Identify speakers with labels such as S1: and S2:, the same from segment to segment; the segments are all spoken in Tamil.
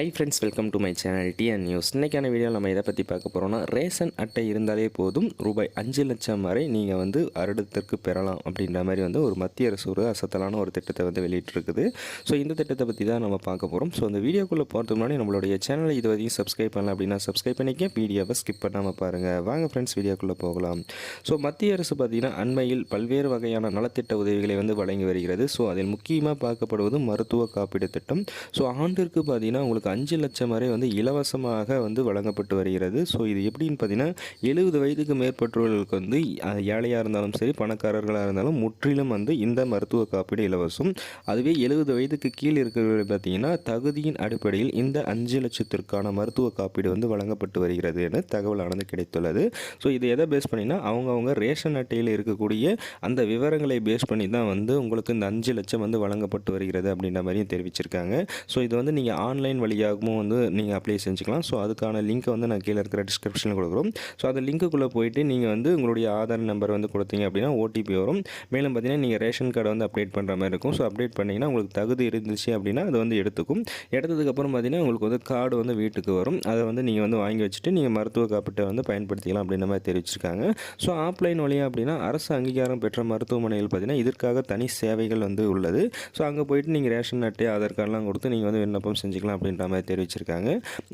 S1: Hi friends welcome to my channel TN news இன்றைக்கான வீடியோ நம்ம இதை பற்றி பார்க்க போகிறோம்னா ரேஷன் அட்டை இருந்தாலே போதும் ரூபாய் அஞ்சு லட்சம் வரை நீங்கள் வந்து அருடத்திற்கு பெறலாம் அப்படின்ற மாதிரி வந்து ஒரு மத்திய அரசு ஒரு அசத்தலான ஒரு திட்டத்தை வந்து வெளியிட்டிருக்குது. ஸோ இந்த திட்டத்தை பற்றி தான் நம்ம பார்க்க போகிறோம் ஸோ அந்த வீடியோக்குள்ளே போகிறதுக்கு முன்னாடி நம்மளுடைய சேனலை இது வரையும் சப்ஸ்கிரைப் பண்ணல அப்படின்னா சப்ஸ்கிரைப் பண்ணிக்க வீடியோவை ஸ்கிப் பண்ணாமல் பாருங்கள் வாங்க ஃப்ரெண்ட்ஸ் வீடியோக்குள்ளே போகலாம். ஸோ மத்திய அரசு பார்த்திங்கன்னா அண்மையில் பல்வேறு வகையான நலத்திட்ட உதவிகளை வந்து வழங்கி வருகிறது. ஸோ அதில் முக்கியமாக பார்க்கப்படுவது மருத்துவ காப்பீடு திட்டம். ஸோ ஆண்டிற்கு பார்த்தீங்கன்னா உங்களுக்கு அஞ்சு லட்சம் வரை வந்து இலவசமாக வந்து வழங்கப்பட்டு வருகிறது. ஸோ இது எப்படின்னு பார்த்தீங்கன்னா எழுபது வயதுக்கு மேற்பட்டவர்களுக்கு வந்து ஏழையாக இருந்தாலும் சரி பணக்காரர்களாக இருந்தாலும் முற்றிலும் வந்து இந்த மருத்துவ காப்பீடு இலவசம். அதுவே எழுபது வயதுக்கு கீழ் இருக்கிறவர்கள் பார்த்தீங்கன்னா தகுதியின் அடிப்படையில் இந்த அஞ்சு லட்சத்திற்கான மருத்துவ காப்பீடு வந்து வழங்கப்பட்டு வருகிறது என தகவலானது கிடைத்துள்ளது. ஸோ இது எதை பேஸ் பண்ணினா அவங்கவுங்க ரேஷன் அட்டையில் இருக்கக்கூடிய அந்த விவரங்களை பேஸ் பண்ணி தான் வந்து உங்களுக்கு இந்த அஞ்சு லட்சம் வந்து வழங்கப்பட்டு வருகிறது அப்படின்ற மாதிரியும் தெரிவிச்சிருக்காங்க. ஸோ இது வந்து நீங்கள் ஆன்லைன் வழியாகவும் வந்து நீங்கள் அப்ளை செஞ்சுக்கலாம். ஸோ அதுக்கான லிங்க்கை வந்து நான் கீழே இருக்கிற டிஸ்கிரிப்ஷனில் கொடுக்குறோம். ஸோ அந்த லிங்க்குள்ளே போயிட்டு நீங்கள் வந்து உங்களுடைய ஆதார் நம்பர் வந்து கொடுத்தீங்க அப்படின்னா ஓடிபி வரும். மேலும் பார்த்தீங்கன்னா நீங்கள் ரேஷன் கார்டை வந்து அப்டேட் பண்ணுற மாதிரி இருக்கும். ஸோ அப்டேட் பண்ணிங்கன்னா உங்களுக்கு தகுதி இருந்துச்சு அப்படின்னா அது வந்து எடுத்துக்கும். எடுத்ததுக்கப்புறம் பார்த்தீங்கன்னா உங்களுக்கு வந்து கார்டு வந்து வீட்டுக்கு வரும். அதை வந்து நீங்கள் வந்து வாங்கி வச்சுட்டு நீங்கள் மருத்துவ காப்பீட்டை வந்து பயன்படுத்திக்கலாம் அப்படின்ற மாதிரி தெரிவிச்சிருக்காங்க. ஸோ ஆஃப்லைன் வழியாக அப்படின்னா அரசு அங்கீகாரம் பெற்ற மருத்துவமனைகள் பார்த்தீங்கன்னா இதற்காக தனி சேவைகள் வந்து உள்ளது. ஸோ அங்கே போயிட்டு நீங்கள் ரேஷன் அட்டை ஆதார் கார்டெலாம் கொடுத்து நீங்கள் வந்து விண்ணப்பம் செஞ்சுக்கலாம் அப்படின்ற மாதிரி தெரிவிச்சிருக்காங்க.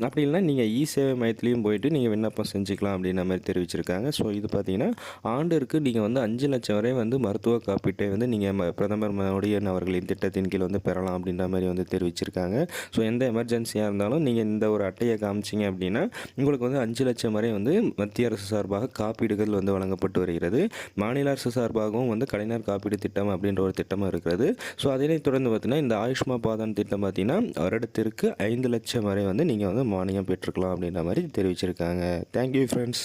S1: அப்படி இல்லைனா நீங்கள் இ சேவை மையத்துலேயும் போயிட்டு நீங்கள் விண்ணப்பம் செஞ்சுக்கலாம் அப்படின்ற மாதிரி தெரிவிச்சிருக்காங்க. ஸோ இது பார்த்தீங்கன்னா ஆண்டிற்கு நீங்கள் வந்து அஞ்சு லட்சம் வரை வந்து மருத்துவ காப்பீட்டை வந்து நீங்கள் பிரதமர் மோடியன் அவர்களின் திட்டத்தின் கீழ் வந்து பெறலாம் அப்படின்ற மாதிரி வந்து தெரிவிச்சிருக்காங்க. ஸோ எந்த எமர்ஜென்சியாக இருந்தாலும் நீங்கள் இந்த ஒரு அட்டையை காமிச்சிங்க அப்படின்னா உங்களுக்கு வந்து அஞ்சு லட்சம் வரை வந்து மத்திய அரசு சார்பாக காப்பீடுகள் வந்து வழங்கப்பட்டு வருகிறது. மாநில அரசு சார்பாகவும் வந்து கலைஞர் காப்பீடு திட்டம் அப்படின்ற ஒரு திட்டமும் இருக்கிறது. ஸோ அதனை தொடர்ந்து பார்த்தீங்கன்னா இந்த ஆயுஷ்மா பாதான் திட்டம் பார்த்தீங்கன்னா வருடத்திற்கு ஐந்து லட்சம் வரை வந்து நீங்கள் வந்து மானியம் பெற்றுக்கலாம் அப்படின்ற மாதிரி தெரிவிச்சிருக்காங்க. Thank you friends